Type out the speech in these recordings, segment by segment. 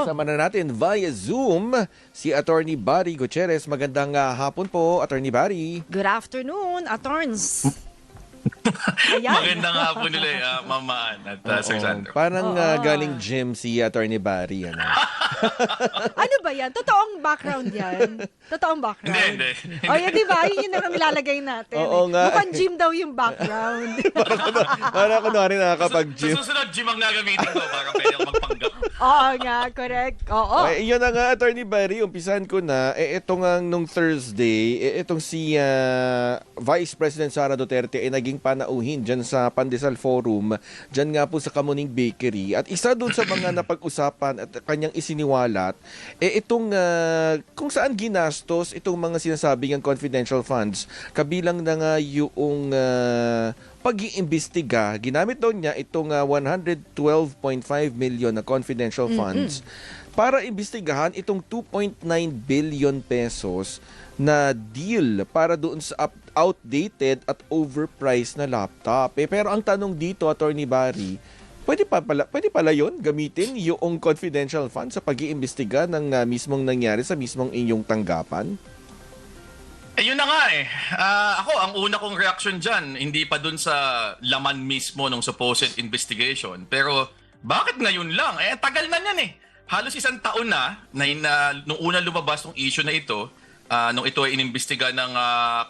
Kasama na natin via Zoom si Attorney Barry Gutierrez. Magandang ah, hapon po, Attorney Barry. Good afternoon, attorns. Ayan. Magandang hapon nila, uh, Mama Ann at uh, Sir Oo, Sandro. Parang Oo. ah, galing gym si Attorney Barry. Ano? ano ba yan? Totoong background yan? Totoong background? Hindi, hindi. O yan, di ba? Yun yung naman ilalagay natin. Oo eh. nga. Mukhang gym daw yung background. Para ko na rin Sa nakakapag-gym. susunod, gym ang nagamitin ko para pwede ako magpanggap. Oo nga, correct. Oo. Eh, yun na nga, Attorney Barry, umpisan ko na. Eh, ito nga nung Thursday, eh, itong si ah, Vice President Sara Duterte ay naging panauhin dyan sa Pandesal Forum, dyan nga po sa Kamuning Bakery. At isa doon sa mga napag-usapan at kanyang isiniwalat, eh itong ah, kung saan ginastos itong mga sinasabi ng confidential funds, kabilang na nga yung ah, pag-iimbestiga, ginamit daw niya itong ah, 112.5 million na confidential funds para imbestigahan itong 2.9 billion pesos na deal para doon sa outdated at overpriced na laptop. Eh, pero ang tanong dito, Attorney Barry, pwede pa pala, pwede pala yun gamitin yung confidential fund sa pag-iimbestiga ng ah, mismong nangyari sa mismong inyong tanggapan? Eh, yun na nga eh. Ah, ako, ang una kong reaction dyan, hindi pa dun sa laman mismo ng supposed investigation. Pero, bakit ngayon lang? Eh, tagal na yan eh. Halos isang taon na, na, na nung una lumabas ng issue na ito, ah, nung ito ay inimbestiga ng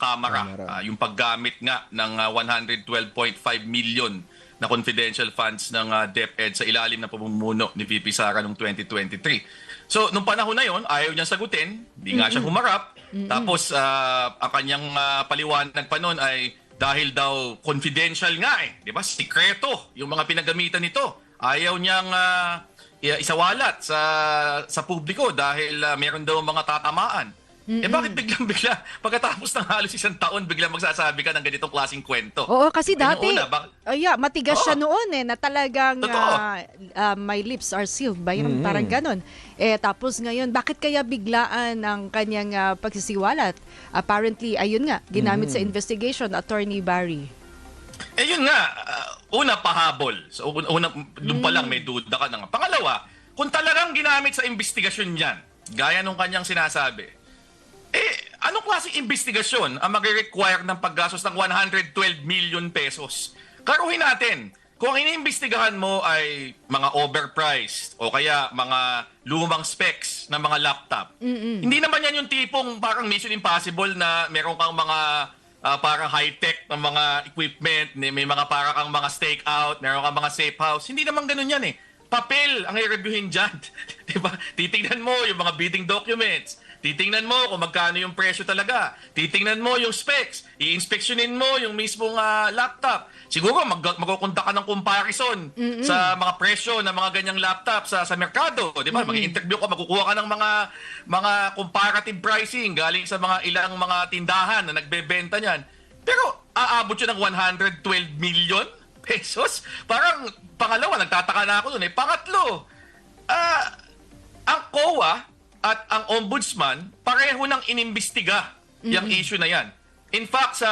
Kamara, Kamara. ah, yung paggamit nga ng ah, 112.5 million na confidential funds ng ah, DepEd sa ilalim ng pamumuno ni VP Sara noong 2023. So, nung panahon na yon, ayaw niyang sagutin, hindi nga siya humarap. Tapos, ah, ang kanyang ah, paliwanag pa noon ay dahil daw confidential nga eh. Di ba? Sikreto yung mga pinagamitan nito. Ayaw niyang i- isawalat sa sa publiko dahil ah, meron daw mga tatamaan. Eh bakit biglang-bigla pagkatapos ng halos isang taon biglang magsasabi ka ng ganitong klaseng kwento? Oo, kasi Eh, dati, una, bak- oh, yeah, matigas siya Oo. noon eh, na talagang Totoo. ah, ah, my lips are sealed ba yun? Mhm. Parang ganon. Eh, tapos ngayon, bakit kaya biglaan ang kanyang ah, pagsisiwalat? Apparently, ayun nga, ginamit sa investigation, Attorney Barry. Eh yun nga, uh, una pahabol. So un- una, doon pa lang may duda ka na nga. Pangalawa, kung talagang ginamit sa investigasyon yan, gaya nung kanyang sinasabi, eh, anong klaseng investigasyon ang magre-require ng paggastos ng 112 million pesos? Karuhin natin, kung iniimbestigahan mo ay mga overpriced o kaya mga lumang specs ng mga laptop, hindi naman yan yung tipong parang Mission Impossible na meron kang mga ah, parang high-tech ng mga equipment, may mga parang kang mga stakeout, meron kang mga safe house. Hindi naman ganun yan eh. Papel ang i-reviewin dyan. diba? Titingnan mo yung mga bidding documents. Titingnan mo kung magkano yung presyo talaga. Titingnan mo yung specs. I-inspectionin mo yung mismong ah, laptop. Siguro mag magkukunta ka ng comparison sa mga presyo ng mga ganyang laptop sa sa merkado, 'di ba? Mag-interview ka, magkukuha ka ng mga mga comparative pricing galing sa mga ilang mga tindahan na nagbebenta niyan. Pero aabot yun ng 112 million pesos? Parang pangalawa, nagtataka na ako doon eh. Pangatlo, ah ang COA at ang ombudsman pareho nang inimbestiga yung issue na yan. In fact, sa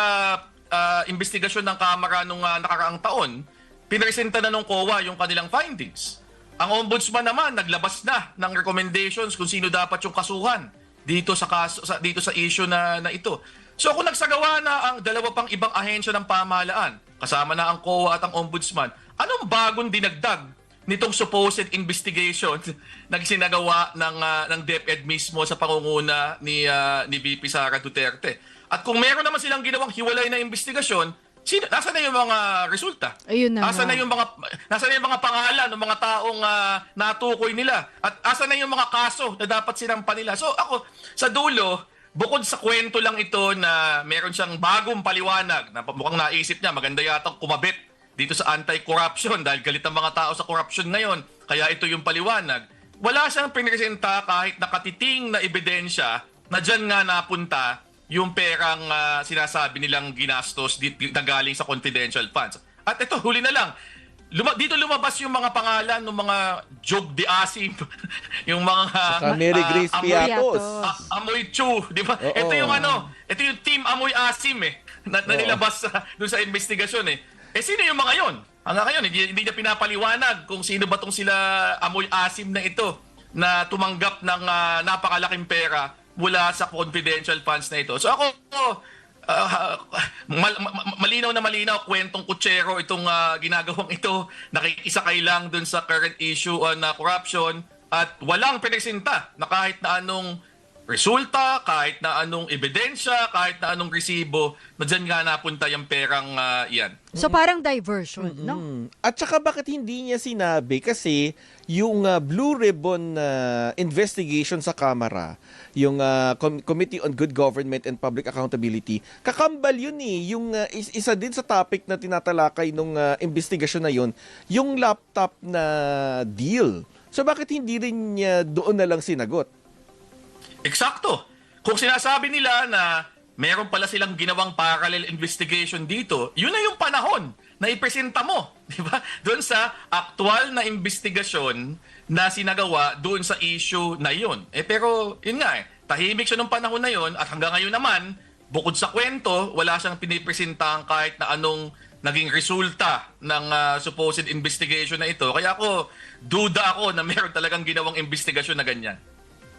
ah, investigasyon ng Kamara nung ah, nakaraang taon, pinresenta na ng COA yung kanilang findings. Ang ombudsman naman naglabas na ng recommendations kung sino dapat yung kasuhan dito sa kaso sa, dito sa issue na na ito. So kung nagsagawa na ang dalawa pang ibang ahensya ng pamahalaan, kasama na ang COA at ang ombudsman, anong bagong dinagdag nitong supposed investigation na sinagawa ng ah, ng DepEd mismo sa pangunguna ni ah, ni VP Sara Duterte. At kung meron naman silang ginawang hiwalay na investigasyon, sino nasa na yung mga resulta? Ayun na Asa na yung mga nasa na yung mga pangalan ng mga taong ah, natukoy nila? At asa na yung mga kaso na dapat sinampa nila? So ako sa dulo Bukod sa kwento lang ito na meron siyang bagong paliwanag na mukhang naisip niya, maganda yata kumabit dito sa anti-corruption dahil galit ang mga tao sa corruption ngayon. Kaya ito yung paliwanag. Wala siyang pinresenta kahit nakatiting na ebidensya na dyan nga napunta yung perang ah, sinasabi nilang ginastos dit- na galing sa confidential funds. At ito, huli na lang. Luma- dito lumabas yung mga pangalan ng mga Jog de Asim, yung mga Saka Mary ah, Grace amoy- Piatos. Ah, Amoy Chu, di ba? Oo. Ito yung ano, ito yung team Amoy Asim eh, na, na nilabas sa, dun sa investigasyon eh. Eh sino yung mga yon? Hanggang ngayon, hindi, hindi niya pinapaliwanag kung sino ba tong sila Amoy Asim na ito. na tumanggap ng ah, napakalaking pera mula sa confidential funds na ito. So ako, ah, mal- ma- malinaw na malinaw, kwentong kutsero itong ah, ginagawang ito. Nakikisakay lang dun sa current issue on ah, corruption at walang presenta na kahit na anong resulta, kahit na anong ebidensya, kahit na anong resibo, na dyan nga napunta yung perang ah, yan. So parang diversion, no? Mm. At saka bakit hindi niya sinabi? Kasi yung uh, Blue Ribbon uh, investigation sa Kamara, yung uh, Com- Committee on Good Government and Public Accountability, kakambal yun eh. Yung uh, is- isa din sa topic na tinatalakay nung uh, investigasyon na yun, yung laptop na deal. So bakit hindi rin niya doon na lang sinagot? Eksakto. Kung sinasabi nila na meron pala silang ginawang parallel investigation dito, yun na yung panahon na ipresenta mo, di ba? Doon sa aktual na investigasyon na sinagawa doon sa issue na yun. Eh pero yun nga eh, tahimik siya nung panahon na yun at hanggang ngayon naman, bukod sa kwento, wala siyang pinipresentahan kahit na anong naging resulta ng ah, supposed investigation na ito. Kaya ako, duda ako na meron talagang ginawang investigasyon na ganyan.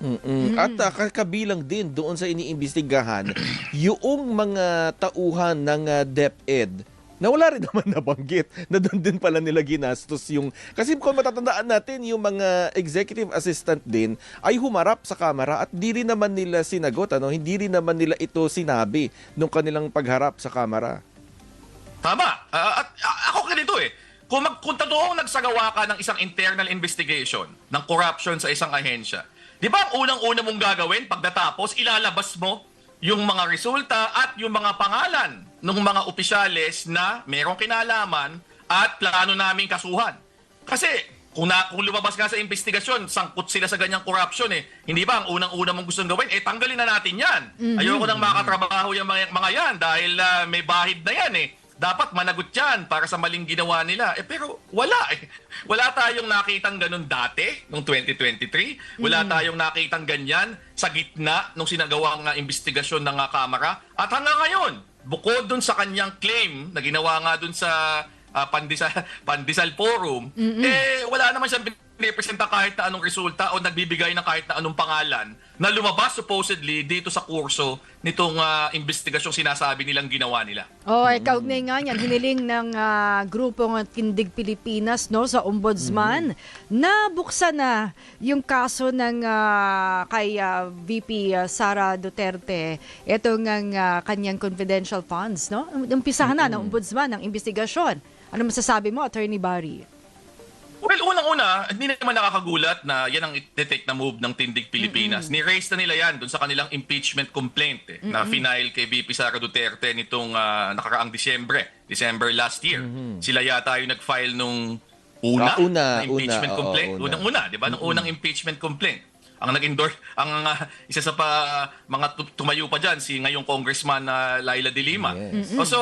Mm-mm. At uh, kabilang din doon sa iniimbestigahan yung mga tauhan ng uh, DepEd na wala rin naman nabanggit na doon din pala nila ginastos yung kasi kung matatandaan natin yung mga executive assistant din ay humarap sa kamera at di rin naman nila sinagot ano hindi rin naman nila ito sinabi nung kanilang pagharap sa kamera Tama. Ah, at ah, ako ganito eh. Kung, mag, kung totoong nagsagawa ka ng isang internal investigation ng corruption sa isang ahensya, di ba ang unang-una mong gagawin pagdatapos, ilalabas mo yung mga resulta at yung mga pangalan ng mga opisyales na merong kinalaman at plano naming kasuhan. Kasi kung, na, kung lumabas nga sa investigasyon, sangkot sila sa ganyang corruption eh. Hindi ba ang unang-una mong gustong gawin? Eh, tanggalin na natin yan. Ayoko nang makatrabaho yung mga, mga yan dahil ah, may bahid na yan eh. Dapat managot yan para sa maling ginawa nila. Eh, pero wala eh. Wala tayong nakitang ganun dati, noong 2023. Wala tayong nakitang ganyan sa gitna nung sinagawang uh, investigasyon ng uh, Kamara. At hanggang ngayon, bukod dun sa kanyang claim na ginawa nga dun sa ah, Pandesal, Pandesal Forum, eh wala naman siyang pinipresenta kahit na anong resulta o nagbibigay ng kahit na anong pangalan na lumabas supposedly dito sa kurso nitong ah, investigasyong sinasabi nilang ginawa nila. Oh, eh, kaugnay nga yan, hiniling ng ah, grupong Tindig Pilipinas no sa Ombudsman na buksan na yung kaso ng ah, kay ah, VP Sara Duterte. Ito ng ah, kanyang confidential funds, no? Umpisahan na ng Ombudsman ng investigasyon. Ano masasabi mo, Attorney Barry? Well, unang-una, hindi naman nakakagulat na yan ang detect na move ng Tindig Pilipinas. Ni-raise na nila yan doon sa kanilang impeachment complaint eh, na final kay VP Sara Duterte nitong ah, nakaraang Disyembre, December last year. Sila yata yung nag-file nung una, Ah, una, na impeachment una, oo, complaint. una. Unang-una, di ba? Nung unang impeachment complaint. Ang nag-endorse, ang ah, isa sa pa, mga tu- tumayo pa dyan, si ngayong congressman na Laila De Lima. Yes. Oh, so,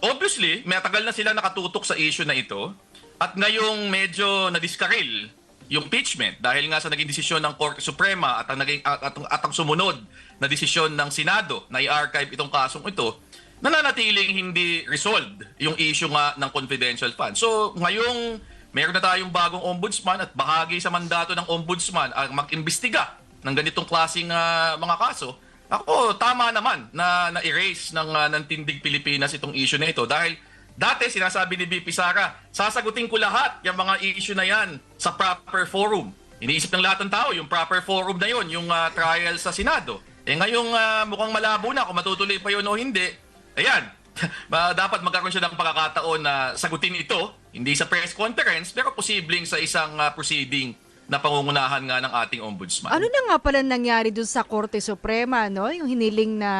obviously, may tagal na sila nakatutok sa issue na ito. At ngayong medyo nadiskaril yung impeachment dahil nga sa naging desisyon ng Korte Suprema at ang, naging, at, at, at ang sumunod na desisyon ng Senado na i-archive itong kasong ito, nananatiling hindi resolved yung issue nga ng confidential fund. So ngayong meron na tayong bagong ombudsman at bahagi sa mandato ng ombudsman ang mag-imbestiga ng ganitong klaseng ah, mga kaso, ako, tama naman na na-erase ng, ah, ng Tindig Pilipinas itong issue na ito dahil dati sinasabi ni BP Sara, sasagutin ko lahat yung mga issue na yan sa proper forum. Iniisip ng lahat ng tao, yung proper forum na yun, yung ah, trial sa Senado. Eh ngayong ah, mukhang malabo na kung matutuloy pa yun o hindi. Ayan, dapat magkaroon siya ng pagkakataon na sagutin ito, hindi sa press conference, pero posibleng sa isang ah, proceeding na pangungunahan nga ng ating ombudsman. Ano na nga pala nangyari dun sa Korte Suprema, no? Yung hiniling na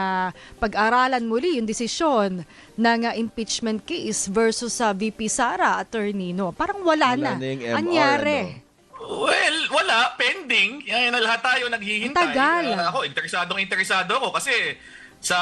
pag-aralan muli yung desisyon ng ah, impeachment case versus sa VP Sara, attorney, no? Parang wala, Wala na. na Anyari? ano? Well, wala. Pending. Yan na lahat tayo naghihintay. Ang tagal. Ah, ako, interesadong interesado ako kasi sa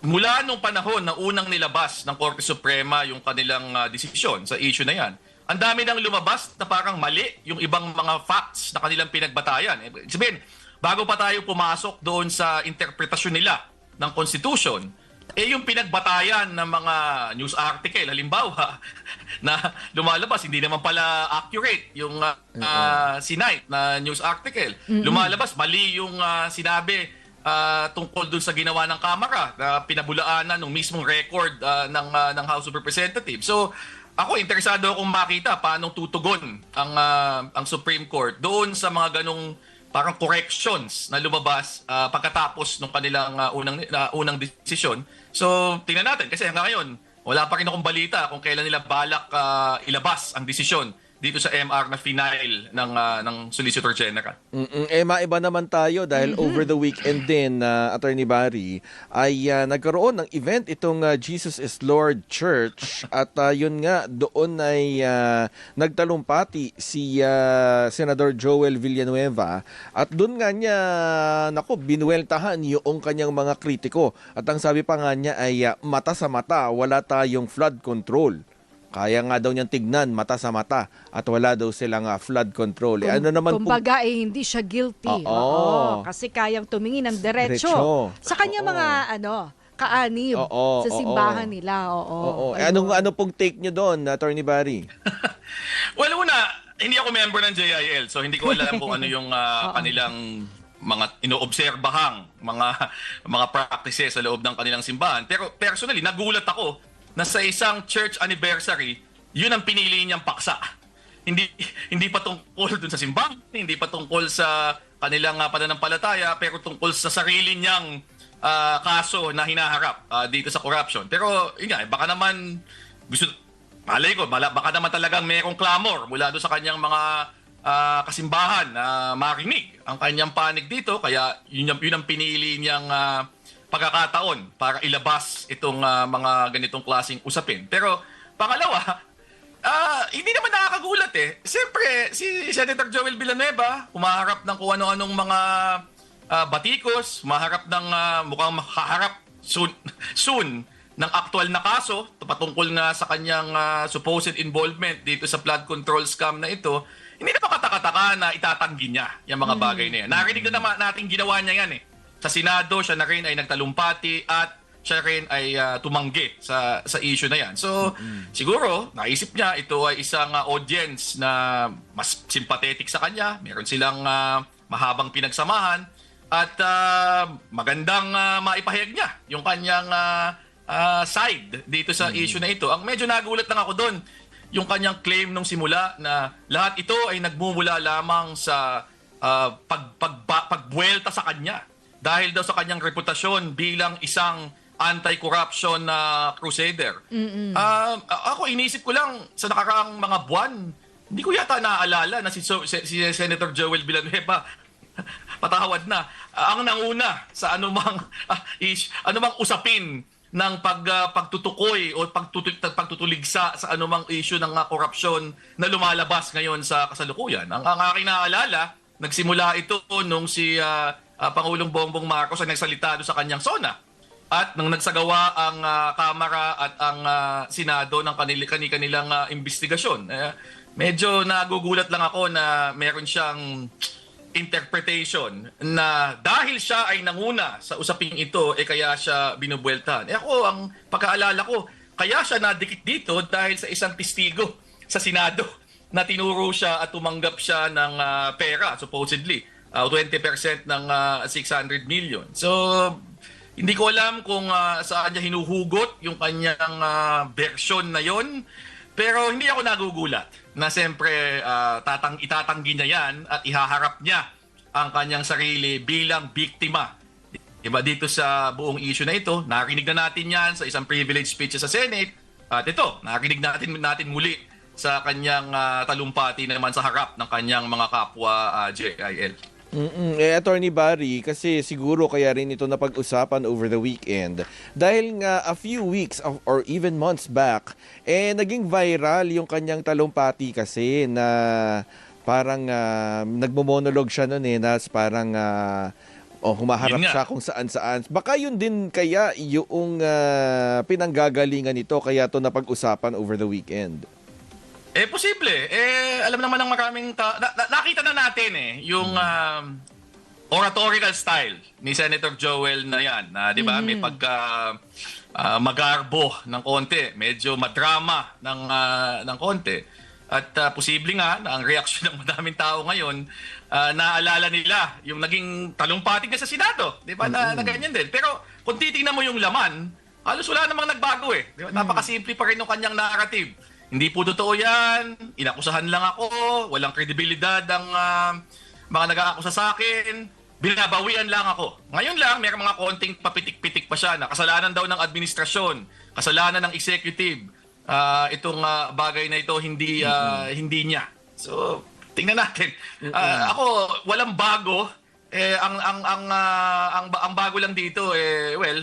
mula nung panahon na unang nilabas ng Korte Suprema yung kanilang ah, desisyon sa issue na yan, ang dami nang lumabas na parang mali yung ibang mga facts na kanilang pinagbatayan. Eh, Sabihin, bago pa tayo pumasok doon sa interpretasyon nila ng Constitution, eh yung pinagbatayan ng mga news article, halimbawa, na lumalabas hindi naman pala accurate yung uh, uh, sinight na news article. Lumalabas mali yung uh, sinabi uh, tungkol dun sa ginawa ng Kamara na pinabulaanan ng mismong record uh, ng uh, ng House of Representatives. So ako interesado akong makita paano tutugon ang uh, ang Supreme Court doon sa mga ganong parang corrections na lumabas uh, pagkatapos ng kanilang uh, unang uh, unang desisyon. So tingnan natin kasi hanggang ngayon wala pa rin akong balita kung kailan nila balak uh, ilabas ang desisyon dito sa MR na final ng uh, ng Solicitor General. Mm-mm. Eh, maiba naman tayo dahil over the weekend din, na Attorney Barry, ay ah, nagkaroon ng event itong ah, Jesus is Lord Church at ah, yun nga, doon ay ah, nagtalumpati si ah, Senador Joel Villanueva at doon nga niya, nako, binuweltahan yung kanyang mga kritiko at ang sabi pa nga niya ay ah, mata sa mata, wala tayong flood control. Kaya nga daw niyang tignan mata sa mata at wala daw silang ah, flood control. Eh, ano naman po Kumbaga, eh, hindi siya guilty. Oo. Kasi kayang tumingin ng diretso. Diretso. Sa kanya Oo. mga, ano, kaanib Oo, sa oo. simbahan nila. Oo. Oo. Eh, anong ano pong take niyo doon, Attorney Barry? Well, una, hindi ako member ng JIL, so hindi ko alam kung ano yung ah, kanilang mga inoobserbahang mga mga practices sa loob ng kanilang simbahan. Pero personally, nagulat ako na sa isang church anniversary, yun ang pinili niyang paksa. Hindi hindi pa tungkol dun sa simbahan, hindi pa tungkol sa kanilang uh, pananampalataya, pero tungkol sa sarili niyang ah, kaso na hinaharap ah, dito sa corruption. Pero yun nga, eh, baka naman gusto Malay ko, bala, baka naman talagang merong clamor mula doon sa kanyang mga ah, kasimbahan na marinig ang kanyang panig dito. Kaya yun, yun ang pinili niyang ah, pagkakataon para ilabas itong ah, mga ganitong klaseng usapin. Pero pangalawa, ah, hindi naman nakakagulat eh. Siyempre, si Senator Joel Villanueva, humaharap ng kung ano-anong mga ah, batikos, humaharap ng ah, mukhang makaharap soon, soon ng aktual na kaso patungkol nga sa kanyang ah, supposed involvement dito sa flood control scam na ito, hindi na makataka-taka na itatanggi niya yung mga bagay na yan. Narinig na naman natin ginawa niya yan eh. Sa Senado, siya na rin ay nagtalumpati at siya rin ay ah, tumanggi sa sa issue na yan. So, siguro, naisip niya ito ay isang ah, audience na mas sympathetic sa kanya. Meron silang ah, mahabang pinagsamahan at ah, magandang ah, maipahayag niya yung kanyang ah, ah, side dito sa issue na ito. Ang medyo nagulat lang ako doon, yung kanyang claim nung simula na lahat ito ay nagmumula lamang sa ah, pag, pag, pagbuelta sa kanya dahil daw sa kanyang reputasyon bilang isang anti-corruption na crusader. Ah, ako inisip ko lang sa nakaraang mga buwan, hindi ko yata naaalala na si, So- si, si Senator Joel Villanueva patawad na ah, ang nanguna sa anumang ah, is, anumang usapin ng pag ah, pagtutukoy o pagtutulig, pagtutuligsa sa anumang issue ng ah, korupsyon na lumalabas ngayon sa kasalukuyan. Ang, ang aking naalala, nagsimula ito nung si ah, ah, Pangulong Bongbong Marcos ay nagsalita doon sa kanyang sona. At nang nagsagawa ang ah, Kamara at ang ah, Senado ng kanil- kani kanilang ah, investigasyon, eh, medyo nagugulat lang ako na meron siyang interpretation na dahil siya ay nanguna sa usaping ito, eh kaya siya binubueltahan. Eh ako, ang pagkaalala ko, kaya siya nadikit dito dahil sa isang testigo sa Senado na tinuro siya at tumanggap siya ng ah, pera, supposedly, ah, 20% ng ah, 600 million. So, hindi ko alam kung ah, saan niya hinuhugot yung kanyang ah, version na yon. Pero hindi ako nagugulat na siyempre ah, tatang itatanggi niya yan at ihaharap niya ang kanyang sarili bilang biktima. Diba dito sa buong issue na ito, narinig na natin yan sa isang privilege speech sa Senate. At ito, narinig natin natin muli sa kanyang ah, talumpati naman sa harap ng kanyang mga kapwa ah, JIL. Mm-mm. Eh, Attorney Barry, kasi siguro kaya rin ito napag-usapan over the weekend. Dahil nga a few weeks of, or even months back, eh naging viral yung kanyang talumpati kasi na parang uh, nagmo-monologue siya noon eh, na parang ah, oh, humaharap siya kung saan-saan. Baka yun din kaya yung ah, pinanggagalingan nito kaya to napag-usapan over the weekend. Eh, posible. Eh, alam naman ng maraming... Ta- na- na- nakita na natin eh, yung, um, oratorical style ni Senator Joel na yan. Na, di ba, may pagka ah, magarbo ng konti, medyo madrama ng, ah, ng konti. At ah, posible nga na ang reaksyon ng madaming tao ngayon, ah, naalala nila yung naging talumpating ka sa Senado. Di ba? Na, na ganyan din. Pero kung titingnan mo yung laman, halos wala namang nagbago eh. Di ba? Napakasimple pa rin ng kanyang narrative. Hindi po totoo yan, inakusahan lang ako, walang kredibilidad ang ah, mga nag-aakusa sa akin, binabawian lang ako. Ngayon lang, may mga konting papitik-pitik pa siya. Na kasalanan daw ng administrasyon, kasalanan ng executive, ah, itong ah, bagay na ito hindi ah, hindi niya. So, tingnan natin. Ah, ako, walang bago. Eh, ang, ang, ang, ah, ang, ang bago lang dito, eh, well,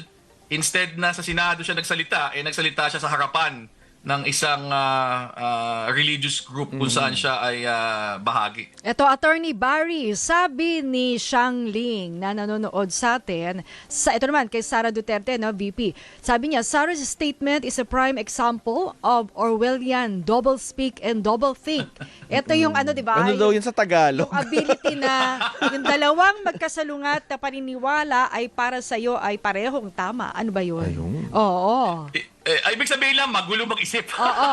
instead na sa Senado siya nagsalita, eh nagsalita siya sa harapan ng isang ah, ah, religious group kung saan siya ay ah, bahagi. Ito, Attorney Barry, sabi ni Xiang Ling na nanonood sa atin, sa, ito naman kay Sara Duterte, no, VP, sabi niya, Sarah's statement is a prime example of Orwellian double speak and double think. Ito yung ano, di ba? Ano daw yun sa Tagalog? Yung ability na yung dalawang magkasalungat na paniniwala ay para sa iyo ay parehong tama. Ano ba yun? Ayun. Oo. Eh, eh, ay, ibig sabihin lang, magulo mag-isip. Oo.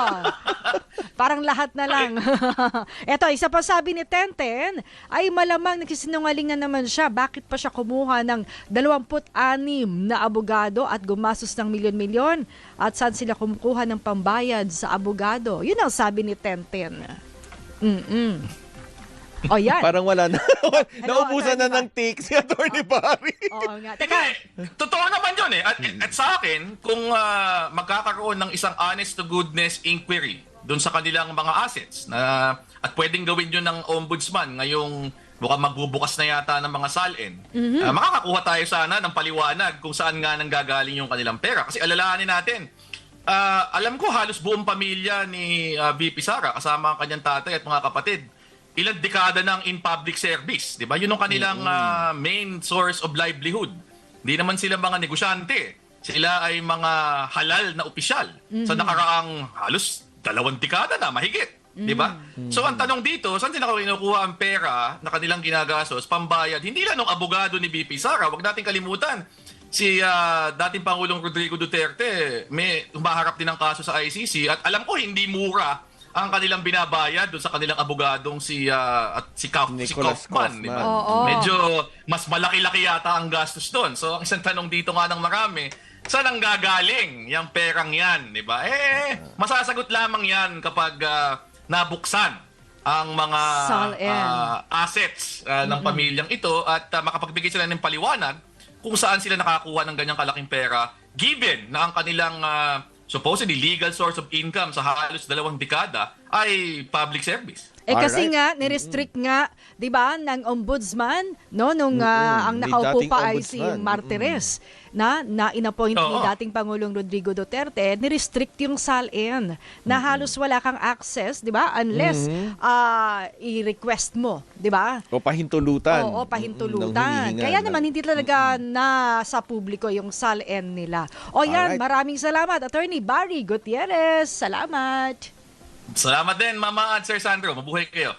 Parang lahat na lang. Eto, isa pa sabi ni Tenten, ay malamang nagsisinungalingan naman siya. Bakit pa siya kumuha ng 26 na abogado at gumastos ng milyon-milyon? At saan sila kumukuha ng pambayad sa abogado? Yun ang sabi ni Tenten. Mm-mm. O yan. Parang wala na. Naubusan na ng take si Attorney Barry. Oo nga. Teka, totoo naman yun eh. At, at sa akin, kung ah, magkakaroon ng isang honest to goodness inquiry doon sa kanilang mga assets na at pwedeng gawin yun ng ombudsman ngayong mukhang magbubukas na yata ng mga salin. ah, makakakuha tayo sana ng paliwanag kung saan nga nang gagaling yung kanilang pera. Kasi alalahanin natin, ah, alam ko halos buong pamilya ni ah, VP Sara kasama ang kanyang tatay at mga kapatid ilang dekada ng in public service, 'di ba? Yun ang kanilang ah, main source of livelihood. Hindi naman sila mga negosyante. Sila ay mga halal na opisyal sa nakaraang halos dalawang dekada na mahigit. 'Di ba? So ang tanong dito, saan sila kinukuha ang pera na kanilang ginagastos pambayad? Hindi lang ng abogado ni BP Sara, wag nating kalimutan. Si ah, dating Pangulong Rodrigo Duterte may humaharap din ng kaso sa ICC at alam ko hindi mura ang kanilang binabayad doon sa kanilang abogadong si ah, at si, Kauf, si Nicholas Kaufman, di ba? Kaufman. Oo. Medyo mas malaki-laki yata ang gastos doon. So ang isang tanong dito nga ng marami, saan ang gagaling yung perang yan, di ba? Eh, masasagot lamang yan kapag ah, nabuksan ang mga ah, assets ah, ng pamilyang ito at ah, makapagbigay sila ng paliwanag kung saan sila nakakuha ng ganyang kalaking pera given na ang kanilang ah, supposedly legal source of income sa halos dalawang dekada ay public service. Eh kasi Alright. nga ni-restrict nga, 'di ba, ng ombudsman no nung ah, ang nakaupo pa ay si. Martires na na inappoint ni dating Pangulong Rodrigo Duterte, ni-restrict yung SALN na halos wala kang access, 'di ba? Unless ah, i-request mo, 'di ba? O pahintulutan. Oo, ng pahintulutan. Kaya naman hindi talaga na sa publiko yung SALN nila. O yan, Alright. maraming salamat Attorney Barry Gutierrez. Salamat. Salamat din, Mama at Sir Sandro. Mabuhay kayo.